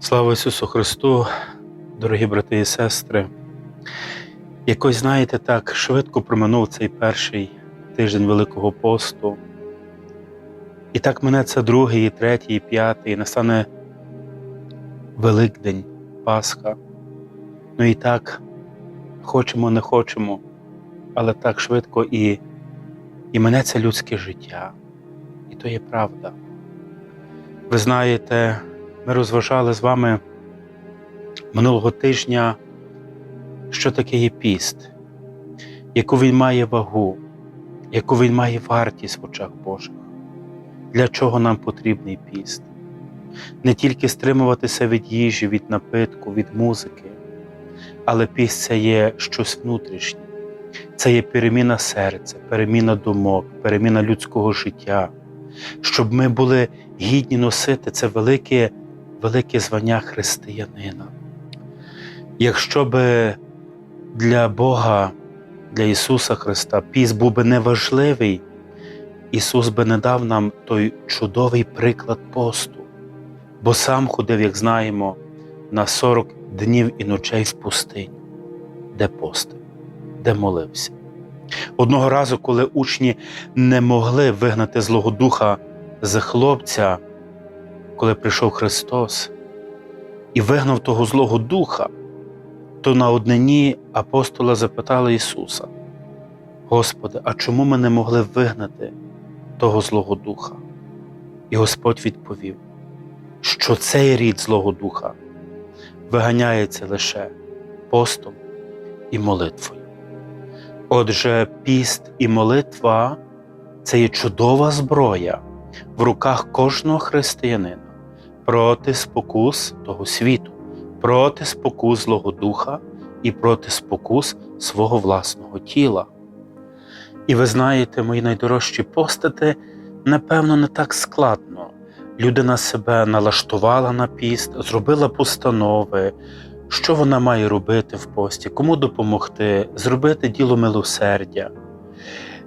Слава Ісусу Христу, дорогі брати і сестри. Якось, знаєте, так швидко проминув цей перший тиждень Великого посту. І так це другий, і третій, і п'ятий, і настане Великдень, Пасха. Ну і так, хочемо, не хочемо, але так швидко і, і мене людське життя. І то є правда. Ви знаєте, ми розважали з вами минулого тижня, що таке є піст, яку він має вагу, яку він має вартість в очах Божих. Для чого нам потрібний піст? Не тільки стримуватися від їжі, від напитку, від музики, але піст це є щось внутрішнє, це є переміна серця, переміна думок, переміна людського життя, щоб ми були гідні носити це велике, велике звання християнина. Якщо би для Бога, для Ісуса Христа піст був би неважливий, Ісус би не дав нам той чудовий приклад посту, бо сам ходив, як знаємо, на 40 днів і ночей в пустиню, де постив, де молився. Одного разу, коли учні не могли вигнати Злого Духа з хлопця, коли прийшов Христос і вигнав того Злого Духа, то на однині апостола запитали Ісуса: Господи, а чому ми не могли вигнати того Злого Духа? І Господь відповів, що цей рід Злого Духа виганяється лише постом і молитвою. Отже, піст і молитва це є чудова зброя в руках кожного християнина проти спокус того світу, проти спокус Злого Духа і проти спокус свого власного тіла. І ви знаєте, мої найдорожчі постати, напевно, не так складно. Людина себе налаштувала на піст, зробила постанови, що вона має робити в пості, кому допомогти, зробити діло милосердя,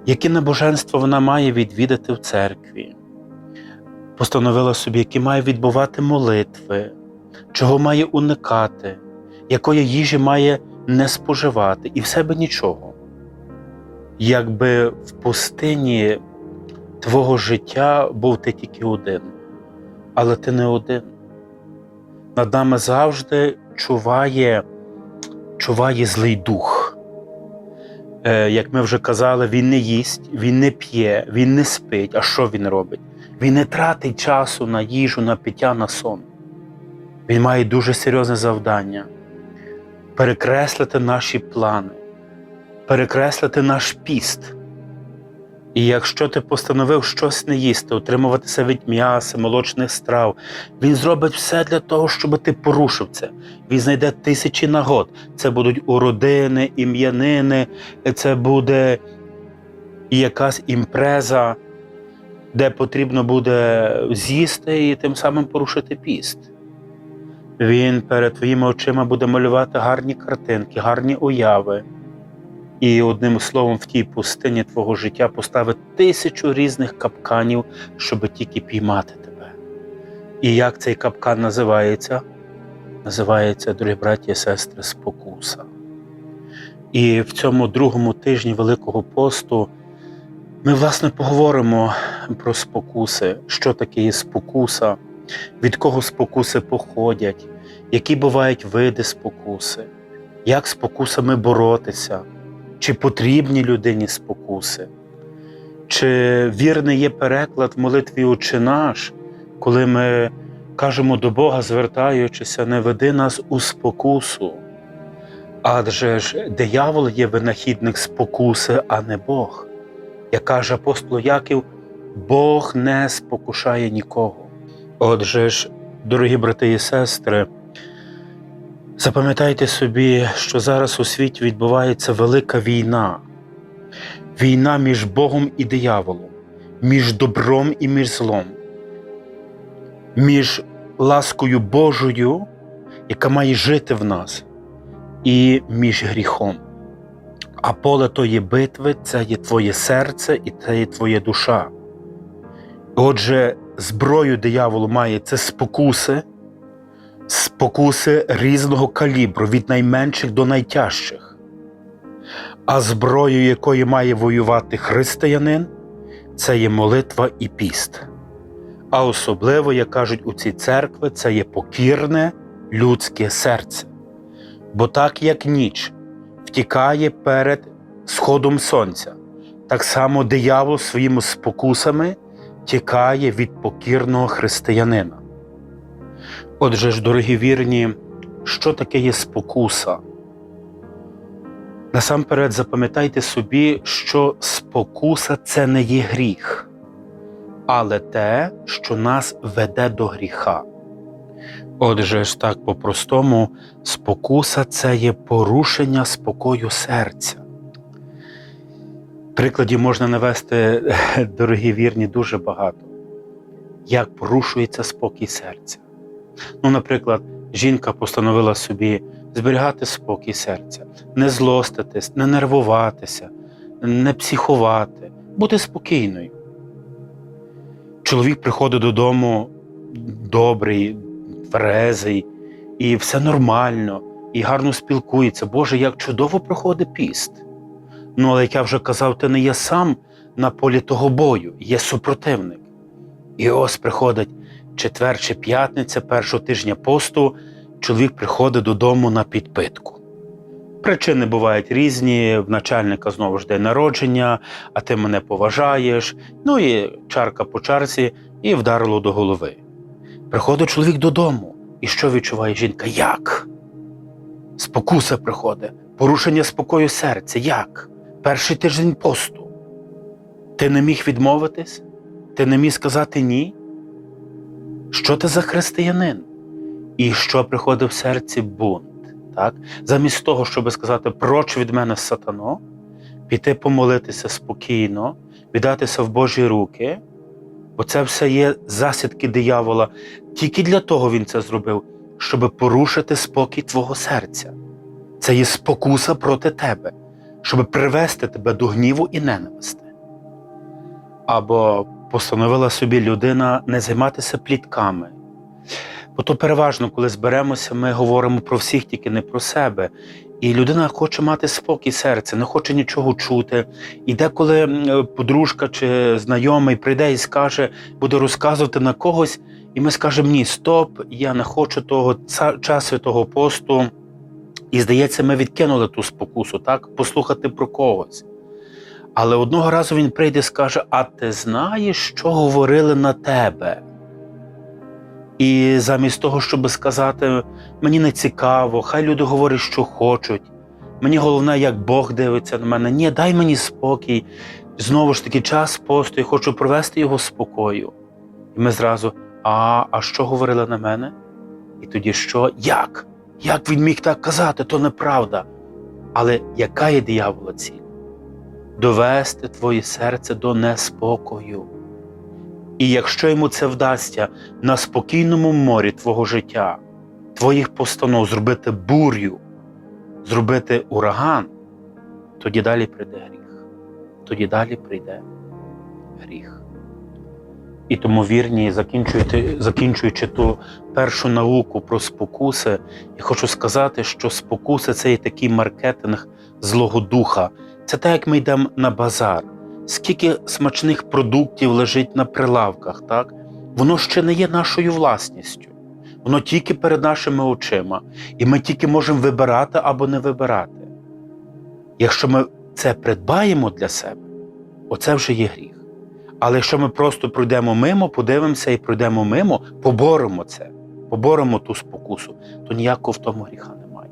які набоженства вона має відвідати в церкві, постановила собі, які має відбувати молитви, чого має уникати, якої їжі має не споживати, і в себе нічого. Якби в пустині твого життя був ти тільки один, але ти не один. Над нами завжди чуває, чуває злий дух. Е, Як ми вже казали, він не їсть, він не п'є, він не спить. А що він робить? Він не тратить часу на їжу, на пиття, на сон. Він має дуже серйозне завдання перекреслити наші плани, перекреслити наш піст. І якщо ти постановив щось не їсти, утримуватися від м'яса, молочних страв, він зробить все для того, щоб ти порушив це. Він знайде тисячі нагод. Це будуть уродини, ім'янини, це буде якась імпреза, де потрібно буде з'їсти і тим самим порушити піст. Він перед твоїми очима буде малювати гарні картинки, гарні уяви. І одним словом, в тій пустині твого життя поставить тисячу різних капканів, щоб тільки піймати тебе. І як цей капкан називається? Називається, дорогі браті і сестри, спокуса. І в цьому другому тижні Великого посту ми, власне, поговоримо про спокуси, що таке є спокуса, від кого спокуси походять, які бувають види спокуси, як спокусами боротися. Чи потрібні людині спокуси? Чи вірний є переклад в молитві «Отче наш, коли ми кажемо до Бога, звертаючися, не веди нас у спокусу? Адже ж диявол є винахідник спокуси, а не Бог. Як каже апостол Яків, Бог не спокушає нікого. Отже ж, дорогі брати і сестри, Запам'ятайте собі, що зараз у світі відбувається велика війна, війна між Богом і дияволом, між добром і між злом, між ласкою Божою, яка має жити в нас, і між гріхом. А поле тої битви це є твоє серце і це є твоя душа. Отже, зброю дияволу має це спокуси спокуси різного калібру, від найменших до найтяжчих. А зброєю, якою має воювати християнин, це є молитва і піст. А особливо, як кажуть у цій церкви, це є покірне людське серце. Бо так як ніч втікає перед сходом сонця, так само диявол своїми спокусами тікає від покірного християнина. Отже ж, дорогі вірні, що таке є спокуса? Насамперед запам'ятайте собі, що спокуса це не є гріх, але те, що нас веде до гріха. Отже ж, так по-простому, спокуса це є порушення спокою серця. Прикладів можна навести, дорогі вірні, дуже багато. Як порушується спокій серця. Ну, наприклад, жінка постановила собі зберігати спокій серця, не злоститись, не нервуватися, не психувати, бути спокійною. Чоловік приходить додому добрий, тверезий, і все нормально, і гарно спілкується. Боже, як чудово проходить піст. Ну, але як я вже казав, ти не є сам на полі того бою, є супротивник. І ось приходить четвер чи п'ятниця першого тижня посту, чоловік приходить додому на підпитку. Причини бувають різні, в начальника знову ж день народження, а ти мене поважаєш, ну і чарка по чарці, і вдарило до голови. Приходить чоловік додому, і що відчуває жінка? Як? Спокуса приходить, порушення спокою серця. Як? Перший тиждень посту. Ти не міг відмовитись? Ти не міг сказати ні? Що ти за християнин? І що приходить в серці бунт? Так? Замість того, щоб сказати проч від мене сатано, піти помолитися спокійно, віддатися в Божі руки, бо це все є засідки диявола. Тільки для того він це зробив, щоб порушити спокій твого серця. Це є спокуса проти тебе, щоб привести тебе до гніву і ненависти. Або постановила собі людина не займатися плітками. Бо то переважно, коли зберемося, ми говоримо про всіх, тільки не про себе. І людина хоче мати спокій серця, не хоче нічого чути. І деколи подружка чи знайомий прийде і скаже, буде розказувати на когось, і ми скажемо: ні, стоп, я не хочу того часу того посту. І здається, ми відкинули ту спокусу, так? Послухати про когось. Але одного разу він прийде і скаже: А ти знаєш, що говорили на тебе? І замість того, щоб сказати, мені не цікаво, хай люди говорять, що хочуть. Мені головне, як Бог дивиться на мене. Ні, дай мені спокій. Знову ж таки, час посту, я хочу провести його спокою. І ми зразу, а, а що говорили на мене? І тоді що? Як? Як він міг так казати? То неправда. Але яка є диявола ціль? Довести твоє серце до неспокою. І якщо йому це вдасться на спокійному морі твого життя, твоїх постанов зробити бурю, зробити ураган, тоді далі прийде гріх. Тоді далі прийде гріх. І тому вірні, закінчуючи, закінчуючи ту першу науку про спокуси, я хочу сказати, що спокуси це є такий маркетинг Злого Духа. Це так, як ми йдемо на базар. Скільки смачних продуктів лежить на прилавках, так? Воно ще не є нашою власністю. Воно тільки перед нашими очима. І ми тільки можемо вибирати або не вибирати. Якщо ми це придбаємо для себе, оце вже є гріх. Але якщо ми просто пройдемо мимо, подивимося і пройдемо мимо, поборемо це, поборемо ту спокусу, то ніякого в тому гріха немає.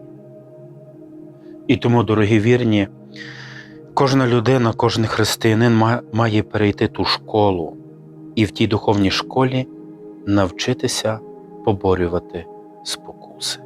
І тому, дорогі вірні, кожна людина, кожен християнин має перейти ту школу і в тій духовній школі навчитися поборювати спокуси.